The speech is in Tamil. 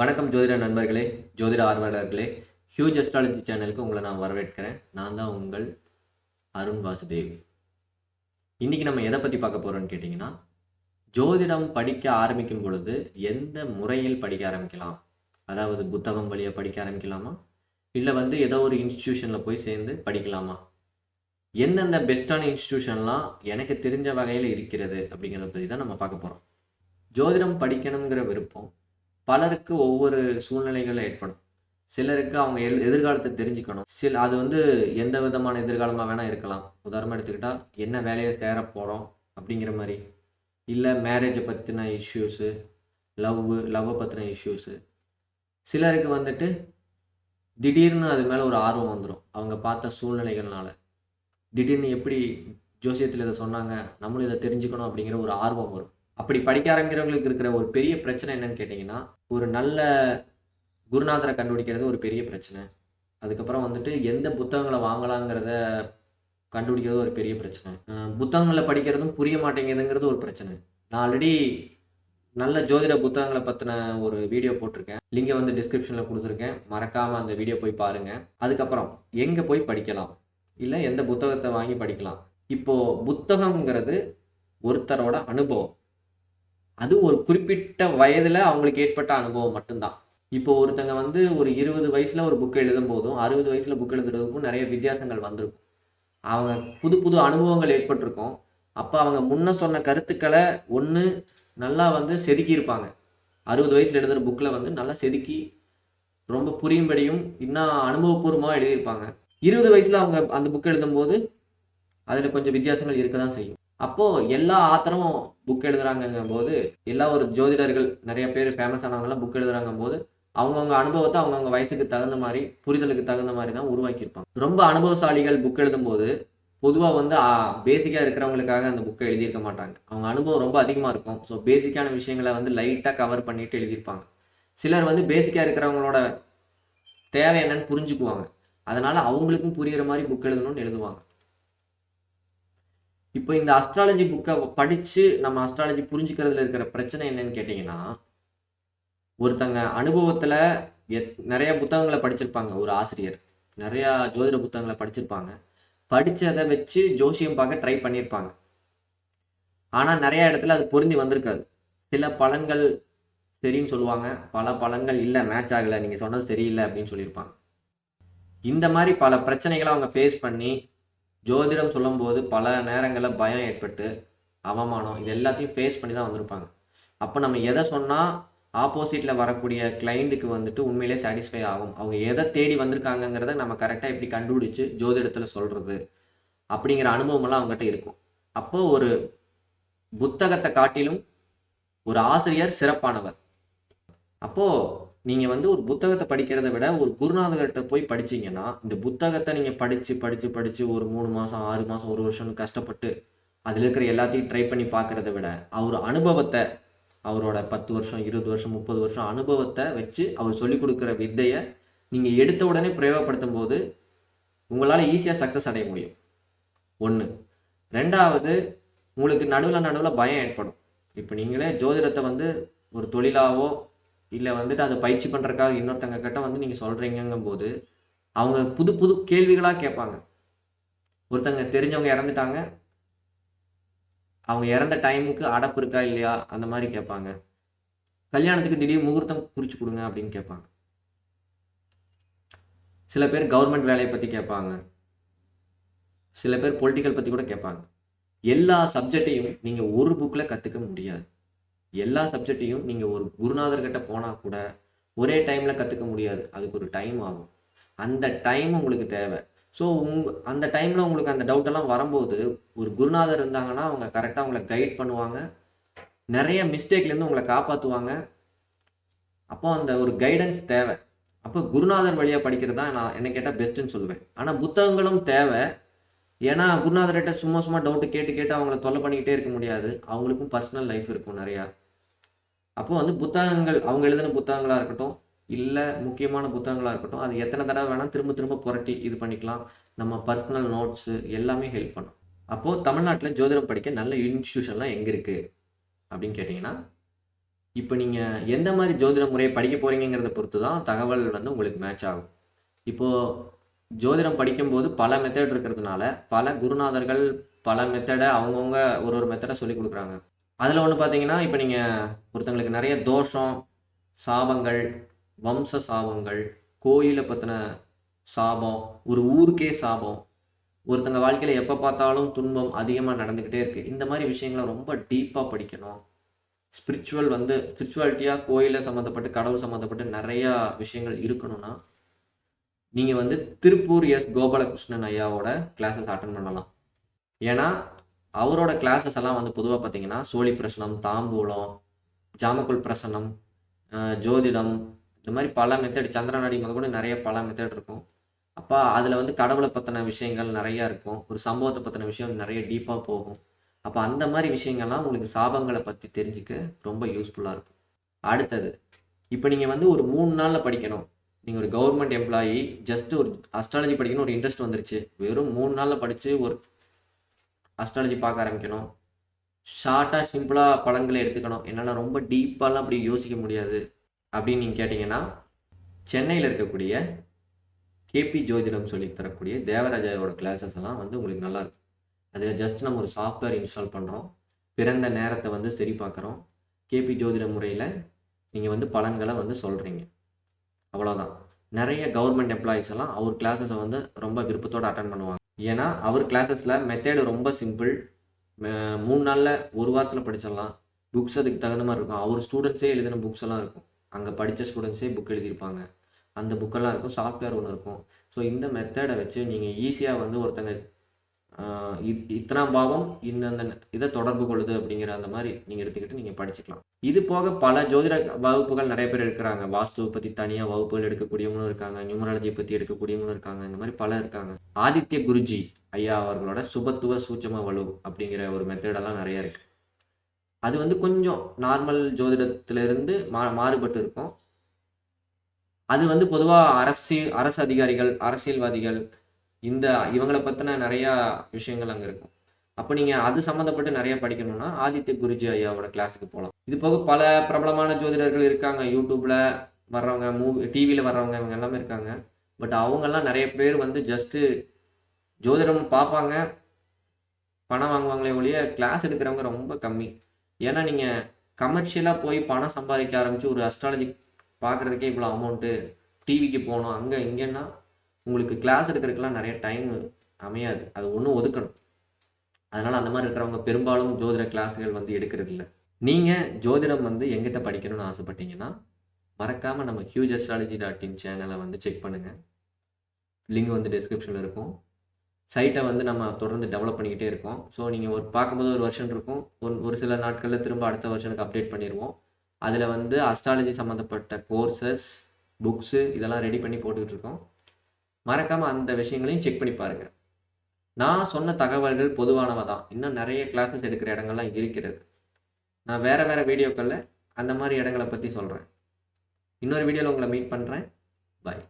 வணக்கம் ஜோதிட நண்பர்களே ஜோதிட ஆர்வலர்களே. ஹியூஜ் அஸ்ட்ராலஜி சேனலுக்கு உங்களை நான் வரவேற்கிறேன். நான் தான் உங்கள் அருண் வாசுதேவ். இன்றைக்கி நம்ம எதை பற்றி பார்க்க போகிறோம்னு கேட்டிங்கன்னா ஜோதிடம் படிக்க ஆரம்பிக்கும் பொழுது எந்த முறையில் படிக்க ஆரம்பிக்கலாம்? அதாவது புத்தகம் வழியாக படிக்க ஆரம்பிக்கலாமா? இல்லை வந்து ஏதோ ஒரு இன்ஸ்டிடியூஷனில் போய் சேர்ந்து படிக்கலாமா? எந்தெந்த பெஸ்ட்டான இன்ஸ்டிடியூஷன்லாம் எனக்கு தெரிஞ்ச வகையில் இருக்கிறது அப்படிங்கிறத பற்றி தான் நம்ம பார்க்க போகிறோம் ஜோதிடம் படிக்கணுங்கிற விருப்பம் பலருக்கு ஒவ்வொரு சூழ்நிலைகள் ஏற்படும். சிலருக்கு அவங்க எல் எதிர்காலத்தை தெரிஞ்சுக்கணும். சில அது வந்து எந்த விதமான எதிர்காலமாக வேணால் இருக்கலாம். உதாரணமாக எடுத்துக்கிட்டால் என்ன வேலையை சேர போகிறோம் அப்படிங்கிற மாதிரி. இல்லை மேரேஜை பற்றின இஷ்யூஸு லவ் லவ்வை பற்றின இஷ்யூஸு சிலருக்கு வந்துட்டு திடீர்னு அது மேலே ஒரு ஆர்வம் வந்துடும் அவங்க பார்த்த சூழ்நிலைகள்னால. திடீர்னு எப்படி ஜோசியத்தில் இதை சொன்னாங்க நம்மளும் இதை தெரிஞ்சுக்கணும் அப்படிங்கிற ஒரு ஆர்வம் வரும். அப்படி படிக்க ஆரம்பிக்கிறவங்களுக்கு இருக்கிற ஒரு பெரிய பிரச்சனை என்னன்னு கேட்டிங்கன்னா ஒரு நல்ல குருநாதரை கண்டுபிடிக்கிறது ஒரு பெரிய பிரச்சனை. அதுக்கப்புறம் வந்துட்டு எந்த புத்தகங்களை வாங்கலாங்கிறத கண்டுபிடிக்கிறது ஒரு பெரிய பிரச்சனை. புத்தகங்களை படிக்கிறதும் புரிய மாட்டேங்குதுங்கிறது ஒரு பிரச்சனை. நான் ஆல்ரெடி நல்ல ஜோதிட புத்தகங்களை பற்றின ஒரு வீடியோ போட்டிருக்கேன். லிங்கை வந்து டிஸ்கிரிப்ஷனில் கொடுத்துருக்கேன். மறக்காமல் அந்த வீடியோ போய் பாருங்கள் அதுக்கப்புறம் எங்கே போய் படிக்கலாம்? இல்லை எந்த புத்தகத்தை வாங்கி படிக்கலாம்? இப்போது புத்தகங்கிறது ஒருத்தரோட அனுபவம். அது ஒரு குறிப்பிட்ட வயதில் அவங்களுக்கு ஏற்பட்ட அனுபவம் மட்டும்தான். இப்போ ஒருத்தங்க வந்து ஒரு இருபது வயசில் ஒரு புக் எழுதும் போதும் அறுபது வயசில் புக் எழுதுறதுக்கும் நிறைய வித்தியாசங்கள் வந்திருக்கும். அவங்க புது புது அனுபவங்கள் ஏற்பட்டிருக்கும். அப்போ அவங்க முன்ன சொன்ன கருத்துக்களை ஒன்று நல்லா வந்து செதுக்கியிருப்பாங்க அறுபது வயசில் எழுதுகிற புக்கில் வந்து நல்லா செதுக்கி ரொம்ப புரியும்படியும் இன்னும் அனுபவபூர்வமாக எழுதியிருப்பாங்க. இருபது வயசில் அவங்க அந்த புக் எழுதும்போது அதில் கொஞ்சம் வித்தியாசங்கள் இருக்க தான் செய்யும். அப்போது எல்லா ஆத்தரும் புக் எழுதுறாங்கங்கும் போது எல்லா ஒரு ஜோதிடர்கள் நிறைய பேர் ஃபேமஸ் ஆனவங்களாம் புக் எழுதுறாங்கும் போது அவங்கவுங்க அனுபவத்தை அவங்கவுங்க வயசுக்கு தகுந்த மாதிரி புரிதலுக்கு தகுந்த மாதிரி தான் உருவாக்கியிருப்பாங்க. ரொம்ப அனுபவசாலிகள் புக் எழுதும்போது பொதுவாக வந்து பேசிக்காக இருக்கிறவங்களுக்காக அந்த புக்கை எழுதியிருக்க மாட்டாங்க. அவங்க அனுபவம் ரொம்ப அதிகமாக இருக்கும். ஸோ பேசிக்கான விஷயங்களை வந்து லைட்டாக கவர் பண்ணிட்டு எழுதியிருப்பாங்க. சிலர் வந்து பேசிக்காக இருக்கிறவங்களோட தேவை என்னன்னு புரிஞ்சுக்குவாங்க. அதனால் அவங்களுக்கும் புரிகிற மாதிரி புக் எழுதணும்னு எழுதுவாங்க. இப்போ இந்த அஸ்ட்ராலஜி புக்கை படித்து நம்ம அஸ்ட்ராலஜி புரிஞ்சுக்கிறதுல இருக்கிற பிரச்சனை என்னன்னு கேட்டிங்கன்னா ஒருத்தங்க அனுபவத்தில் எத் நிறைய புத்தகங்களை படிச்சிருப்பாங்க ஒரு ஆசிரியர். நிறையா ஜோதிட புத்தகங்களை படிச்சிருப்பாங்க. படித்ததை வச்சு ஜோசியம் பார்க்க ட்ரை பண்ணியிருப்பாங்க. ஆனால் நிறையா இடத்துல அது பொருந்தி வந்திருக்காது. சில பலன்கள் சரின்னு சொல்லுவாங்க. பல பலன்கள் இல்லை மேட்ச் ஆகலை நீங்கள் சொன்னது சரியில்லை அப்படின்னு சொல்லியிருப்பாங்க. இந்த மாதிரி பல பிரச்சனைகளை அவங்க ஃபேஸ் பண்ணி ஜோதிடம் சொல்லும்போது பல நேரங்களில் பயம் ஏற்பட்டு அவமானம் இது எல்லாத்தையும் ஃபேஸ் பண்ணி தான் வந்திருப்பாங்க. அப்போ நம்ம எதை சொன்னால் ஆப்போசிட்டில் வரக்கூடிய கிளைண்ட்டுக்கு வந்துட்டு உண்மையிலே சாட்டிஸ்ஃபை ஆகும். அவங்க எதை தேடி வந்திருக்காங்கங்கிறத நம்ம கரெக்டாக எப்படி கண்டுபிடிச்சு ஜோதிடத்தில் சொல்கிறது அப்படிங்கிற அனுபவமெல்லாம் அவங்ககிட்ட இருக்கும். அப்போது ஒரு புத்தகத்தை காட்டிலும் ஒரு ஆசிரியர் சிறப்பானவர். அப்போது நீங்கள் வந்து ஒரு புத்தகத்தை படிக்கிறத விட ஒரு குருநாதர்கிட்ட போய் படிச்சீங்கன்னா இந்த புத்தகத்தை நீங்கள் படித்து படித்து படித்து ஒரு மூணு மாதம் ஆறு மாதம் ஒரு வருஷம் கஷ்டப்பட்டு அதில் இருக்கிற எல்லாத்தையும் ட்ரை பண்ணி பார்க்குறத விட அவர் அனுபவத்தை அவரோட பத்து வருஷம் இருபது வருஷம் முப்பது வருஷம் அனுபவத்தை வச்சு அவர் சொல்லிக் கொடுக்குற வித்தையை நீங்கள் எடுத்த உடனே பிரயோகப்படுத்தும் போது உங்களால் ஈஸியாக சக்ஸஸ் அடைய முடியும். ஒன்று ரெண்டாவது உங்களுக்கு நடுவில் நடுவில் பயம் ஏற்படும். இப்போ நீங்களே ஜோதிடத்தை வந்து ஒரு தொழிலாவோ இல்லை வந்துட்டு அதை பயிற்சி பண்ணுறதுக்காக இன்னொருத்தங்க கிட்ட வந்து நீங்கள் சொல்கிறீங்கங்கும் போது அவங்க புது புது கேள்விகளாக கேட்பாங்க. ஒருத்தங்க தெரிஞ்சவங்க இறந்துட்டாங்க. அவங்க இறந்த டைமுக்கு அடப்பு இருக்கா இல்லையா? அந்த மாதிரி கேட்பாங்க. கல்யாணத்துக்கு திடீர் முகூர்த்தம் குறிச்சு கொடுங்க அப்படின்னு கேட்பாங்க. சில பேர் கவர்மெண்ட் வேலையை பற்றி கேட்பாங்க. சில பேர் பொலிட்டிக்கல் பற்றி கூட கேட்பாங்க. எல்லா சப்ஜெக்டையும் நீங்கள் ஒரு புக்கில் கற்றுக்க முடியாது. எல்லா சப்ஜெக்டையும் நீங்கள் ஒரு குருநாதர்கிட்ட போனால் கூட ஒரே டைமில் கற்றுக்க முடியாது. அதுக்கு ஒரு டைம் ஆகும். அந்த டைம் உங்களுக்கு தேவை. ஸோ உங்க அந்த டைமில் உங்களுக்கு அந்த டவுட்டெல்லாம் வரும்போது ஒரு குருநாதர் இருந்தாங்கன்னா அவங்க கரெக்டாக உங்களை கைட் பண்ணுவாங்க. நிறைய மிஸ்டேக்லேருந்து உங்களை காப்பாற்றுவாங்க அப்போ அந்த ஒரு கைடன்ஸ் தேவை. அப்போ குருநாதர் வழியாக படிக்கிறது தான் நான் என்ன கேட்டால் பெஸ்ட்டுன்னு சொல்லுவேன். ஆனால் புத்தகங்களும் தேவை. ஏன்னா குருநாதர்கிட்ட சும்மா சும்மா டவுட்டு கேட்டு கேட்டு அவங்கள தொல்லை பண்ணிக்கிட்டே இருக்க முடியாது. அவங்களுக்கும் பர்சனல் லைஃப் இருக்கும் நிறையா. அப்போ வந்து புத்தகங்கள் அவங்க எழுதின புத்தகங்களாக இருக்கட்டும் இல்லை முக்கியமான புத்தகங்களாக இருக்கட்டும் அது எத்தனை தடவை வேணால் திரும்ப திரும்ப புரட்டி இது பண்ணிக்கலாம். நம்ம பர்சனல் நோட்ஸு எல்லாமே ஹெல்ப் பண்ணும். அப்போது தமிழ்நாட்டில் ஜோதிடம் படிக்க நல்ல இன்ஸ்டியூஷன்லாம் எங்கே இருக்குது அப்படின்னு கேட்டிங்கன்னா இப்போ நீங்கள் எந்த மாதிரி ஜோதிட முறையை படிக்க போகிறீங்கிறத பொறுத்து தான் தகவல் வந்து உங்களுக்கு மேட்ச் ஆகும். இப்போது ஜோதிடம் படிக்கும்போது பல மெத்தட் இருக்கிறதுனால பல குருநாதர்கள் பல மெத்தடை அவங்கவுங்க ஒரு ஒரு மெத்தடை சொல்லி கொடுக்குறாங்க. அதில் ஒன்று பார்த்தீங்கன்னா இப்போ நீங்கள் ஒருத்தங்களுக்கு நிறைய தோஷம் சாபங்கள் வம்ச சாபங்கள் கோயிலை பற்றின சாபம் ஒரு ஊருக்கே சாபம் ஒருத்தங்க வாழ்க்கையில் எப்போ பார்த்தாலும் துன்பம் அதிகமாக நடந்துக்கிட்டே இருக்குது இந்த மாதிரி விஷயங்களை ரொம்ப டீப்பாக படிக்கணும். ஸ்பிரிச்சுவல் வந்து ஸ்பிரிச்சுவாலிட்டியாக கோயிலை சம்மந்தப்பட்டு கடவுள் சம்மந்தப்பட்டு நிறையா விஷயங்கள் இருக்கணும்னா நீங்கள் வந்து திருப்பூர் எஸ் கோபாலகிருஷ்ணன் ஐயாவோட கிளாஸஸ் அட்டன் பண்ணலாம். ஏன்னா அவரோட கிளாஸஸ் எல்லாம் வந்து பொதுவாக பார்த்தீங்கன்னா சோழி பிரசனம் தாம்பூலம் ஜாமக்குள் பிரசனம் ஜோதிடம் இந்த மாதிரி பல மெத்தட் சந்திரநாடி முதல் கூட நிறைய பல மெத்தட் இருக்கும். அப்போ அதில் வந்து கடவுளை பற்றின விஷயங்கள் நிறையா இருக்கும். ஒரு சம்பவத்தை பற்றின விஷயம் நிறைய டீப்பாக போகும். அப்போ அந்த மாதிரி விஷயங்கள்லாம் உங்களுக்கு சாபங்களை பற்றி தெரிஞ்சுக்க ரொம்ப யூஸ்ஃபுல்லாக இருக்கும். அடுத்தது இப்போ நீங்கள் வந்து ஒரு மூணு நாளில் படிக்கணும். நீங்கள் ஒரு கவர்மெண்ட் எம்ப்ளாயி ஜஸ்ட் ஒரு அஸ்ட்ராலஜி படிக்கணும் ஒரு இன்ட்ரெஸ்ட் வந்துருச்சு. வெறும் மூணு நாளில் படித்து ஒரு அஸ்ட்ராலஜி பார்க்க ஆரம்பிக்கணும். ஷார்ட்டாக சிம்பிளாக பலன்களை எடுத்துக்கணும். என்னால் ரொம்ப டீப்பாலாம் அப்படி யோசிக்க முடியாது அப்படின்னு நீங்கள் கேட்டிங்கன்னா சென்னையில் இருக்கக்கூடிய கேபி ஜோதிடம் சொல்லி தரக்கூடிய தேவராஜாவோட கிளாஸஸ் எல்லாம் வந்து உங்களுக்கு நல்லாயிருக்கும் அதில் ஜஸ்ட் நம்ம ஒரு சாஃப்ட்வேர் இன்ஸ்டால் பண்ணுறோம் பிறந்த நேரத்தை வந்து சரி பார்க்குறோம். கேபி ஜோதிட முறையில் நீங்கள் வந்து பலன்களை வந்து சொல்கிறீங்க அவ்வளோதான் நிறைய கவர்மெண்ட் எம்ப்ளாயிஸ் எல்லாம் அவர் கிளாஸஸை வந்து ரொம்ப விருப்பத்தோடு அட்டன் பண்ணுவாங்க. ஏன்னா அவர் கிளாஸஸில் மெத்தேடு ரொம்ப சிம்பிள் மூணு நாளில் ஒரு வாரத்தில் படிச்சிடலாம். புக்ஸ் அதுக்கு தகுந்த மாதிரி இருக்கும். அவர் ஸ்டூடெண்ட்ஸே எழுதின புக்ஸ் எல்லாம் இருக்கும். அங்கே படித்த ஸ்டூடெண்ட்ஸே புக் எழுதியிருப்பாங்க. அந்த புக்கெல்லாம் இருக்கும். சாஃப்ட்வேர் ஒன்று இருக்கும். ஸோ இந்த மெத்தடை வச்சு நீங்கள் ஈஸியாக வந்து ஒருத்தங்க இத்தனாம் பாவம் இந்தந்த இதை தொடர்பு கொள்ளுது அப்படிங்கிற அந்த மாதிரி நீங்கள் எடுத்துக்கிட்டு நீங்கள் படிச்சுக்கலாம். இது போக பல ஜோதிட வகுப்புகள் நிறைய பேர் இருக்கிறாங்க வாஸ்துவை பற்றி தனியாக வகுப்புகள் எடுக்கக்கூடியவங்களும் இருக்காங்க. நியூமராலஜியை பற்றி எடுக்கக்கூடியவங்களும் இருக்காங்க. இந்த மாதிரி பல இருக்காங்க. ஆதித்ய குருஜி ஐயா அவர்களோட சுபத்துவ சூட்சம வலு அப்படிங்கிற ஒரு மெத்தடெல்லாம் நிறைய இருக்கு. அது வந்து கொஞ்சம் நார்மல் ஜோதிடத்திலிருந்து மா மாறுபட்டு இருக்கும். அது வந்து பொதுவாக அரசியல் அரசு அதிகாரிகள் அரசியல்வாதிகள் இந்த இவங்களை பற்றின நிறையா விஷயங்கள் அங்கே இருக்கும். அப்போ நீங்கள் அது சம்மந்தப்பட்டு நிறைய படிக்கணும்னா ஆதித்ய குருஜி ஐயாவோட கிளாஸுக்கு போகலாம் இது போக பல பிரபலமான ஜோதிடர்கள் இருக்காங்க. யூடியூப்பில் வர்றவங்க மூவி டிவியில் வர்றவங்க இவங்க எல்லாமே இருக்காங்க. பட் அவங்கெல்லாம் நிறைய பேர் வந்து ஜஸ்ட்டு ஜோதிடம் பார்ப்பாங்க. பணம் வாங்குவாங்களே ஒழிய கிளாஸ் எடுக்கிறவங்க ரொம்ப கம்மி. ஏன்னா நீங்கள் கமர்ஷியலாக போய் பணம் சம்பாதிக்க ஆரம்பித்து ஒரு அஸ்ட்ராலஜி பார்க்குறதுக்கே இவ்வளோ அமௌண்ட்டு டிவிக்கு போகணும் அங்கே இங்கேன்னா உங்களுக்கு கிளாஸ் எடுக்கிறதுக்கெலாம் நிறைய டைம் அமையாது. அது ஒன்றும் ஒதுக்கணும். அதனால் அந்த மாதிரி இருக்கிறவங்க பெரும்பாலும் ஜோதிட கிளாஸுகள் வந்து எடுக்கிறது இல்லை. நீங்கள் ஜோதிடம் வந்து எங்கிட்ட படிக்கணும்னு ஆசைப்பட்டீங்கன்னா மறக்காமல் நம்ம ஹியூஜ் அஸ்ட்ராலஜி டாட் இன் சேனலை வந்து செக் பண்ணுங்கள் லிங்க் வந்து டிஸ்கிரிப்ஷனில் இருக்கும். சைட்டை வந்து நம்ம தொடர்ந்து டெவலப் பண்ணிக்கிட்டே இருக்கோம். ஸோ நீங்கள் ஒரு பார்க்கும்போது ஒரு வருஷன் இருக்கும். ஒரு ஒரு சில நாட்களில் திரும்ப அடுத்த வருஷனுக்கு அப்டேட் பண்ணிடுவோம் அதில் வந்து அஸ்ட்ராலஜி சம்மந்தப்பட்ட கோர்சஸ் புக்ஸு இதெல்லாம் ரெடி பண்ணி போட்டுக்கிட்டு இருக்கோம். மறக்காமல் அந்த விஷயங்களையும் செக் பண்ணி பாருங்கள் நான் சொன்ன தகவல்கள் பொதுவானவை தான். இன்னும் நிறைய கிளாஸஸ் எடுக்கிற இடங்கள்லாம் இருக்கிறது. நான் வேறு வேறு வீடியோக்களில் அந்த மாதிரி இடங்களை பற்றி சொல்கிறேன் இன்னொரு வீடியோவில் உங்களை மீட் பண்ணுறேன் பாய்